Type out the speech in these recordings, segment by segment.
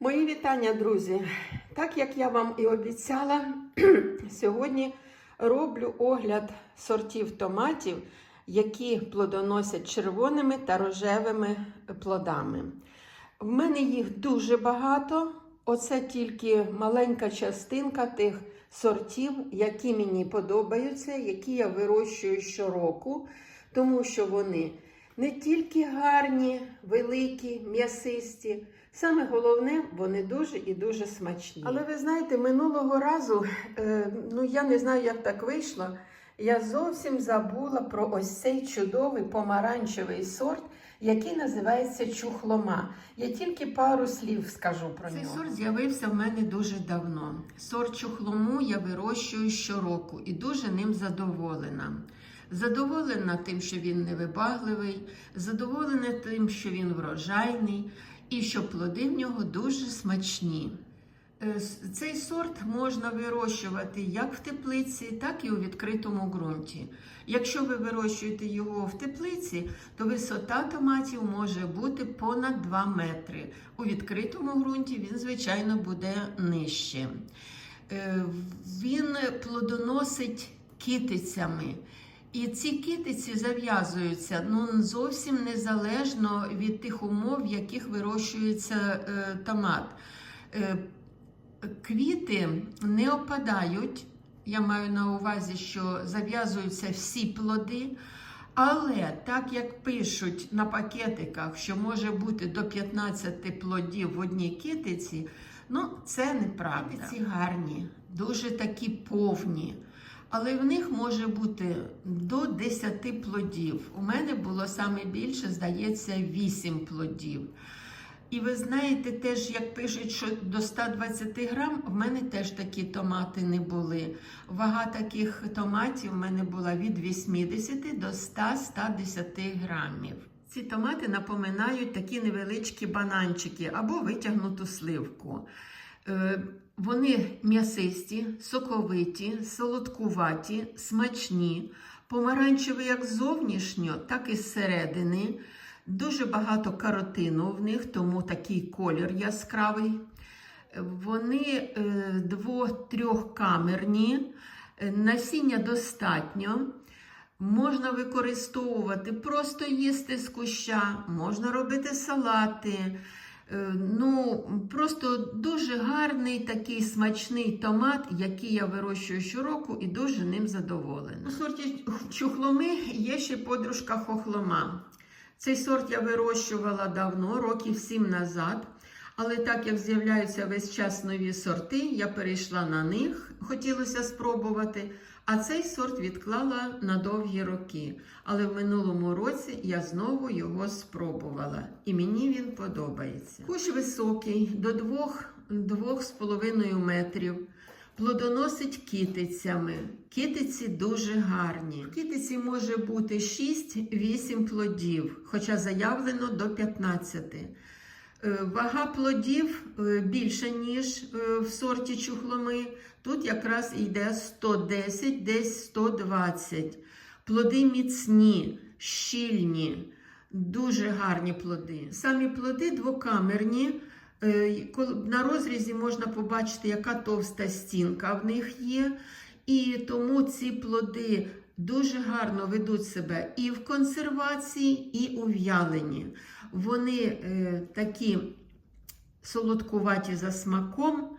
Мої вітання, друзі. Так як я вам і обіцяла, сьогодні роблю огляд сортів томатів, які плодоносять червоними та рожевими плодами. В мене їх дуже багато. Оце тільки маленька частинка тих сортів, які мені подобаються, які я вирощую щороку, тому що вони не тільки гарні, великі, м'ясисті. Саме головне, вони дуже і дуже смачні. Але ви знаєте, минулого разу, е, ну я не знаю, як так вийшло. Я зовсім забула про ось цей чудовий помаранчевий сорт, який називається чухлома. Я тільки пару слів скажу про Цей нього. сорт з'явився в мене дуже давно. Сорт чухлому я вирощую щороку і дуже ним задоволена. Задоволена тим, що він невибагливий, задоволена тим, що він врожайний і що плоди в нього дуже смачні. Е, Цей сорт можна вирощувати як в теплиці, так і у відкритому ґрунті. Якщо ви вирощуєте його в теплиці, то висота томатів може бути понад 2 метри. У відкритому ґрунті він, звичайно, буде нижче. Е, Він плодоносить китицями. І ці китиці зав'язуються ну, зовсім незалежно від тих умов, в яких вирощується е, томат. Е, Квіти не опадають. Я маю на увазі, що зав'язуються всі плоди. Але так як пишуть на пакетиках, що може бути до 15 плодів в одній китиці, ну це неправда. Китиці гарні, дуже такі повні. Але в них може бути до 10 плодів. У мене було саме більше, здається, 8 плодів. І ви знаєте, теж, як пишуть, що до 120 грам, в мене теж такі томати не були. Вага таких томатів в мене була від 80 до 100-110 грамів. Ці томати напоминають такі невеличкі бананчики або витягнуту сливку. Вони м'ясисті, соковиті, солодкуваті, смачні, помаранчеві як зовнішньо, так і зсередини. Дуже багато каротину в них, тому такий колір яскравий. Вони е, двох-трьохкамерні, е, насіння достатньо. Можна використовувати, просто їсти з куща, можна робити салати. Е, Ну, просто дуже гарний такий смачний томат, який я вирощую щороку і дуже ним задоволена. У сорті чухломи є ще подружка хохлома. Цей сорт я вирощувала давно, років сім назад. Але так як з'являються весь час нові сорти, я перейшла на них, хотілося спробувати. А цей сорт відклала на довгі роки. Але в минулому році я знову його спробувала. І мені він подобається. Кущ високий, до 2-2,5 метрів. Плодоносить китицями. Китиці дуже гарні. В китиці може бути 6-8 плодів, хоча заявлено до 15. Е, Вага плодів е, більша, ніж е, в сорті чухломи. Тут якраз йде 110, десь 120. Плоди міцні, щільні, дуже гарні плоди. Самі плоди двокамерні. Е, На розрізі можна побачити, яка товста стінка в них є. І тому ці плоди дуже гарно ведуть себе і в консервації, і у в'яленні. Вони е, такі солодкуваті за смаком.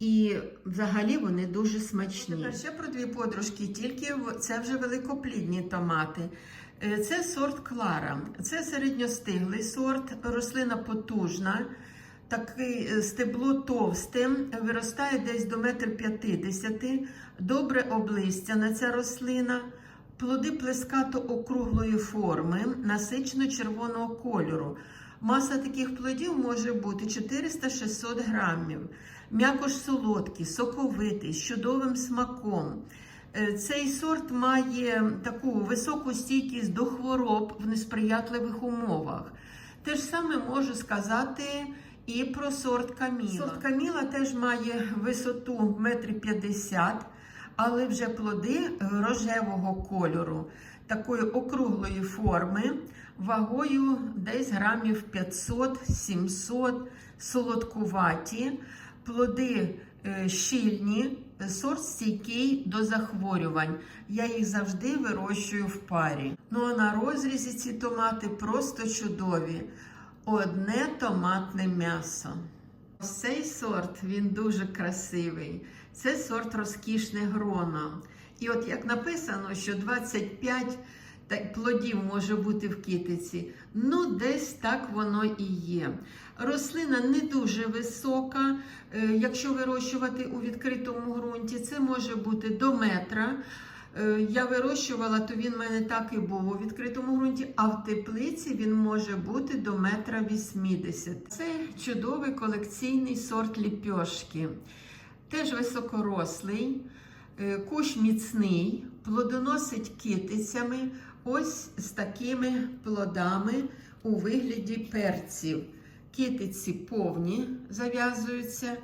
І взагалі вони дуже смачні. Тепер ще про дві подружки, тільки це вже великоплідні томати. Е, Це сорт Клара. Це середньостиглий сорт, рослина потужна. Такий е, стебло товсте, виростає десь до метр п'ятдесяти. Добре облистяна ця рослина. Плоди плескато округлої форми, насичено червоного кольору. Маса таких плодів може бути 400-600 грамів. М'якош солодкий, соковитий, з чудовим смаком. Е, Цей сорт має таку високу стійкість до хвороб в несприятливих умовах. Те ж саме можу сказати і про сорт Каміла. Сорт Каміла теж має висоту 1,50 м, але вже плоди рожевого кольору, такої округлої форми. вагою десь грамів 500-700, солодкуваті, плоди е, щільні, сорт стійкий до захворювань. Я їх завжди вирощую в парі. Ну а на розрізі ці томати просто чудові. Одне томатне м'ясо. Цей сорт він дуже красивий. Це сорт розкішне гроно. І от як написано, що 25 та- плодів може бути в китиці, ну десь так воно і є. Рослина не дуже висока. Е, Якщо вирощувати у відкритому ґрунті, це може бути до метра. Е, Я вирощувала, то він в мене так і був у відкритому ґрунті, а в теплиці він може бути до метра 80. Це чудовий колекційний сорт ліпьошки. Теж високорослий, е, кущ міцний, плодоносить китицями, ось з такими плодами у вигляді перців. Китиці повні зав'язуються,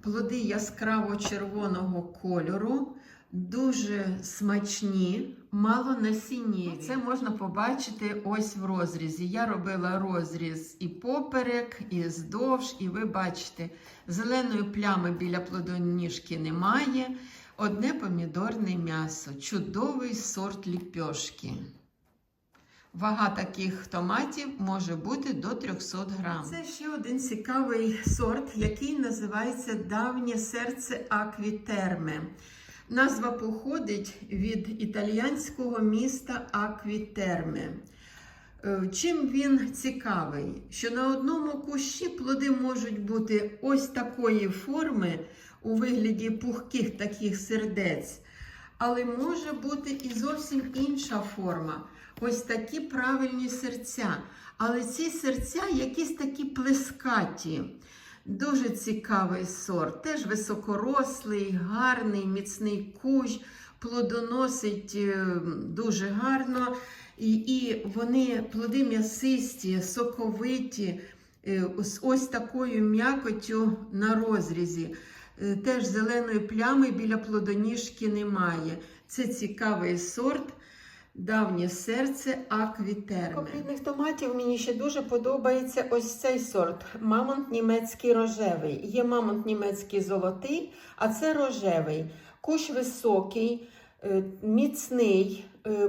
плоди яскраво червоного кольору, дуже смачні, мало насіннєві. Це можна побачити ось в розрізі. Я робила розріз і поперек, і здовж, і ви бачите, зеленої плями біля плодоніжки немає. Одне помідорне м'ясо, чудовий сорт ліпьошки. Вага таких томатів може бути до 300 грам. Це ще один цікавий сорт, який називається давнє серце аквітерме. Назва походить від італіянського міста Аквітерме. Е, Чим він цікавий? Що на одному кущі плоди можуть бути ось такої форми у вигляді пухких таких сердець, але може бути і зовсім інша форма. Ось такі правильні серця. Але ці серця якісь такі плескаті. Дуже цікавий сорт. Теж високорослий, гарний, міцний кущ, плодоносить е, дуже гарно. І, і вони плоди м'ясисті, соковиті, е, з ось такою м'якоттю на розрізі. Е, Теж зеленої плями біля плодоніжки немає. Це цікавий сорт. Давнє серце аквітерме. Копрітних томатів мені ще дуже подобається ось цей сорт. Мамонт німецький рожевий. Є мамонт німецький золотий, а це рожевий. Кущ високий, е, міцний,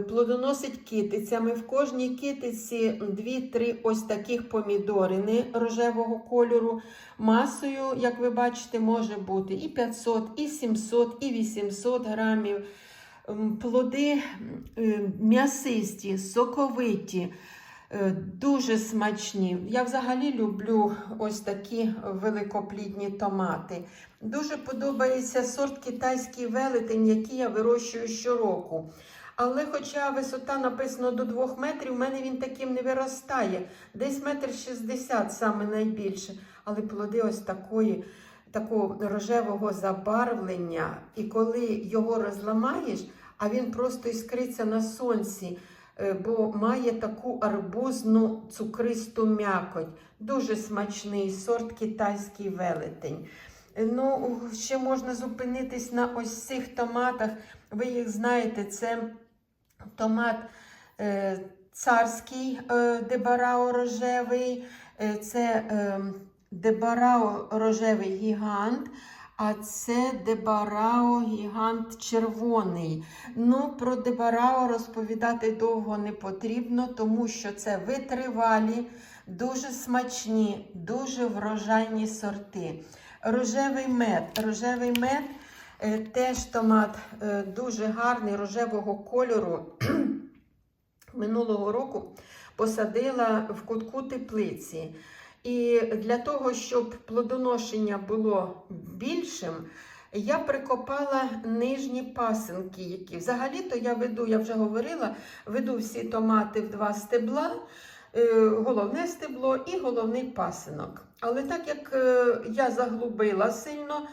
плодоносить китицями. В кожній китиці 2-3 ось таких помідорини рожевого кольору. Масою, як ви бачите, може бути і 500, і 700, і 800 грамів. Плоди е, м'ясисті, соковиті, е, дуже смачні. Я взагалі люблю ось такі великоплідні томати. Дуже подобається сорт китайський велетень, який я вирощую щороку. Але хоча висота написано до 2 метрів, в мене він таким не виростає. Десь метр шістдесят саме найбільше. Але плоди ось такої, такого рожевого забарвлення. І коли його розламаєш, а він просто іскриться на сонці, е, бо має таку арбузну цукристу м'якоть. Дуже смачний сорт китайський велетень. Е, Ну, ще можна зупинитись на ось цих томатах. Ви їх знаєте, це томат е, царський е, дебарао рожевий, е, це дебарао рожевий гігант. А це Дебарао гігант червоний. Ну, про Дебарао розповідати довго не потрібно, тому що це витривалі, дуже смачні, дуже врожайні сорти. Рожевий мед. Рожевий мед теж томат е, дуже гарний, рожевого кольору. Минулого року посадила в кутку теплиці. І для того, щоб плодоношення було більшим, я прикопала нижні пасинки, які взагалі-то я веду, я вже говорила, веду всі томати в два стебла, е, головне стебло і головний пасинок. Але так як е, я заглубила сильно е,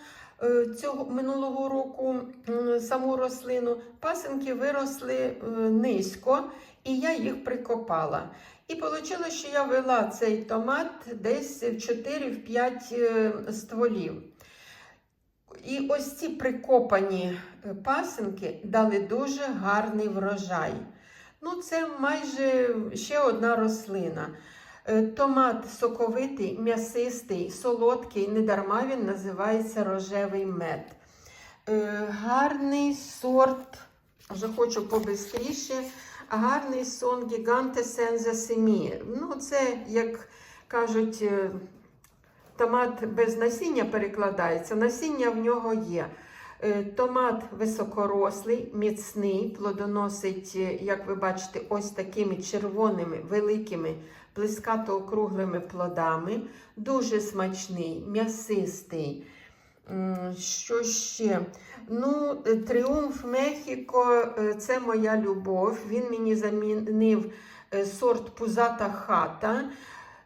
цього минулого року саму рослину, пасинки виросли е, низько, і я їх прикопала. І вийшло, що я вела цей томат десь в 4-5 стволів. І ось ці прикопані е, пасинки дали дуже гарний врожай. Ну, це майже ще одна рослина. Е, Томат соковитий, м'ясистий, солодкий, недарма він називається рожевий мед. Е, Гарний сорт, вже хочу побистріше, гарний сон Гіганте Сенза Семі. Ну, це, як кажуть, е, томат без насіння перекладається, насіння в нього є. Томат високорослий, міцний, плодоносить, як ви бачите, ось такими червоними, великими, блискато округлими плодами. Дуже смачний, м'ясистий. Що ще? Ну, Тріумф Мехіко е, це моя любов. Він мені замінив е, сорт Пузата хата.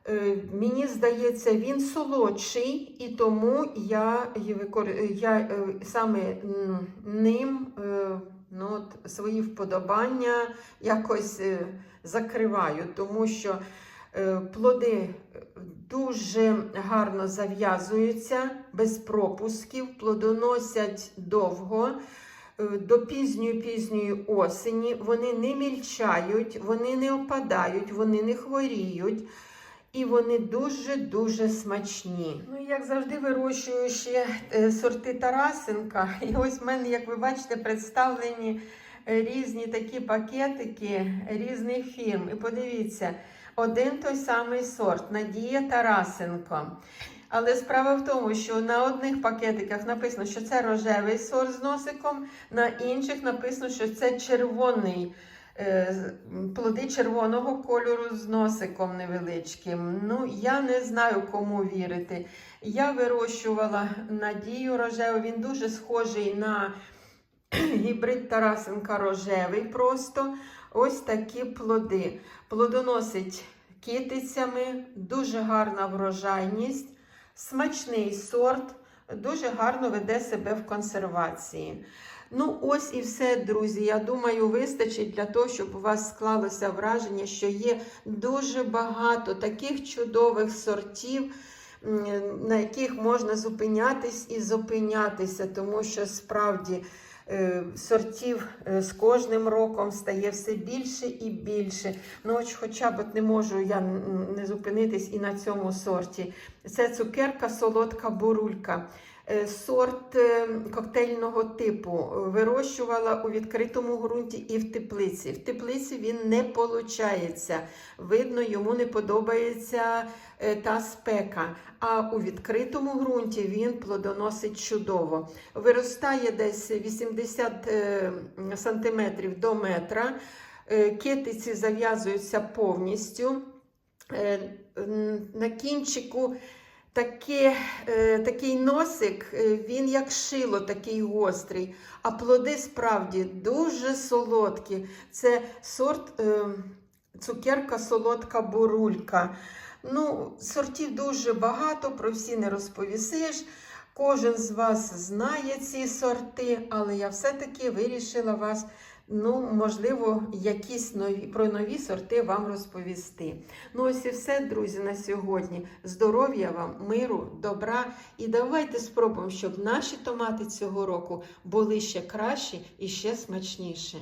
Е, Мені здається, він солодший, і тому я, я саме ним ну, от, свої вподобання якось закриваю, тому що плоди е, дуже гарно зав'язуються, без пропусків, плодоносять довго. Е, До пізньої пізньої осені вони не мільчають, вони не опадають, вони не хворіють. І вони дуже-дуже смачні. Ну, як завжди, вирощую ще е, сорти Тарасенка. І ось в мене, як ви бачите, представлені е, різні такі пакетики різних фірм. І подивіться, один той самий сорт Надія Тарасенко. Але справа в тому, що на одних пакетиках написано, що це рожевий сорт з носиком, на інших написано, що це червоний е, плоди червоного кольору з носиком невеличким. Ну, я не знаю, кому вірити. Я вирощувала надію рожеву, він дуже схожий на гібрид Тарасенка рожевий. Просто ось такі плоди. Плодоносить китицями, дуже гарна врожайність, смачний сорт, дуже гарно веде себе в консервації. Ну, ось і все, друзі. Я думаю, вистачить для того, щоб у вас склалося враження, що є дуже багато таких чудових сортів, на яких можна зупинятись і зупинятися, тому що справді сортів е, з кожним роком стає все більше і більше. Ну, от хоча б от не можу я не зупинитись і на цьому сорті. Це цукерка солодка бурулька. Е, Сорт е, коктейльного типу вирощувала у відкритому ґрунті і в теплиці. В теплиці він не получається. Видно, йому не подобається е, та спека. А у відкритому ґрунті він плодоносить чудово. Виростає десь 80 е, сантиметрів до метра. Е, Китиці зав'язуються повністю. Е, На кінчику таке, е, такий носик, е, він як шило, такий гострий, а плоди справді дуже солодкі. Це сорт е, цукерка солодка бурулька. Ну, сортів дуже багато, про всі не розповісиш. Кожен з вас знає ці сорти, але я все-таки вирішила вас, ну, можливо, якісь нові про нові сорти вам розповісти. Ну, ось і все, друзі, на сьогодні. Здоров'я вам, миру, добра. І давайте спробуємо, щоб наші томати цього року були ще кращі і ще смачніші.